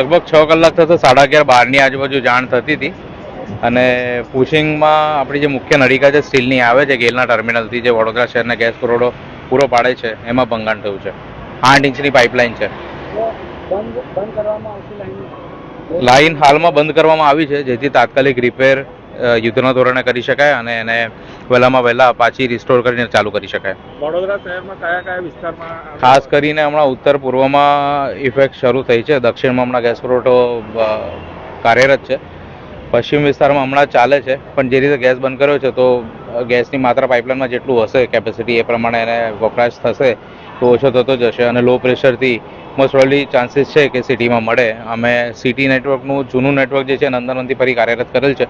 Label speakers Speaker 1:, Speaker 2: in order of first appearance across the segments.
Speaker 1: લગભગ છ કલાક થતો સાડા અગિયાર બારની આજુબાજુ જાણ થતી હતી. અને પુશિંગમાં આપણી જે મુખ્ય નળિકા છે સ્ટીલની આવે છે ગેલના ટર્મિનલથી જે વડોદરા શહેરને ગેસ પુરવઠો પૂરો પાડે છે એમાં ભંગાણ થયું છે. આઠ ઇંચની પાઇપલાઇન છે.
Speaker 2: લાઈન
Speaker 1: હાલમાં બંધ કરવામાં આવી છે જેથી તાત્કાલિક રિપેર યુદ્ધના ધોરણે કરી શકાય અને એને વહેલામાં વહેલા પાછી રિસ્ટોર કરીને ચાલુ કરી શકાય.
Speaker 2: વડોદરા શહેરમાં કયા કયા વિસ્તારમાં
Speaker 1: ખાસ કરીને હમણાં ઉત્તર પૂર્વમાં ઇફેક્ટ શરૂ થઈ છે. દક્ષિણમાં હમણાં ગેસ પુરવઠો કાર્યરત છે. પશ્ચિમ વિસ્તારમાં હમણાં ચાલે છે. પણ જે રીતે ગેસ બંધ કર્યો છે તો ગેસની માત્રા પાઇપલાઇનમાં જેટલું હશે કેપેસિટી એ પ્રમાણે એને વપરાશ થશે તો ઓછો થતો જશે અને લો પ્રેશરથી મોસ્ટ પ્રોબેબલી ચાન્સીસ છે કે સિટીમાં મળે. અમે સિટી નેટવર્કનું જૂનું નેટવર્ક જે છે નંદનવનથી ફરી કાર્યરત કરેલ છે.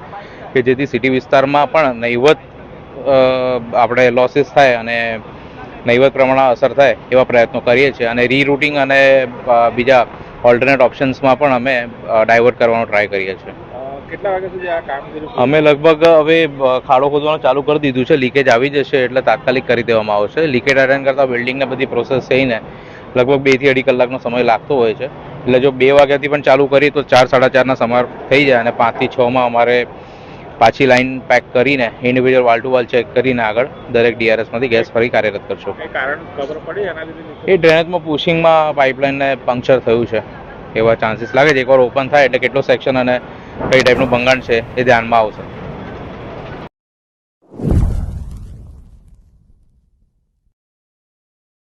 Speaker 1: કે જેથી સિટી વિસ્તારમાં પણ નહીવત આપણે લોસીસ થાય અને નહીવત પ્રમાણમાં અસર થાય એવા પ્રયત્નો કરીએ છીએ. અને રીરૂટિંગ અને બીજા ઓલ્ટરનેટ ઓપ્શન્સમાં પણ અમે ડાયવર્ટ કરવાનો ટ્રાય કરીએ છીએ.
Speaker 2: કેટલા વાગ્યા સુધી આ કામગીરી?
Speaker 1: અમે લગભગ હવે ખાડો ખોદવાનું ચાલુ કરી દીધું છે. લીકેજ આવી જશે એટલે તાત્કાલિક કરી દેવામાં આવશે. લીકેજ અટેન્ડ કરતાં બિલ્ડિંગને બધી પ્રોસેસ થઈને લગભગ બેથી અઢી કલાકનો સમય લાગતો હોય છે. એટલે જો બે વાગ્યાથી પણ ચાલુ કરીએ તો ચાર સાડા ચારના સમય થઈ જાય અને પાંચથી છમાં અમારે પાછી લાઈન પેક કરીને individual valve to valve check કરીને આગળ દરેક ડીઆરએસમાંથી ગેસ ફરી કાર્યરત કરશો? એ ડ્રેનેજમાં પુશિંગમાં પાઇપલાઇનને પંક્ચર થયું છે. એવા ચાન્સીસ લાગે છે. એકવાર ઓપન થાય એટલે કેટલો સેક્શન અને કઈ ટાઈપનું ભંગાણ છે એ ધ્યાનમાં આવશે.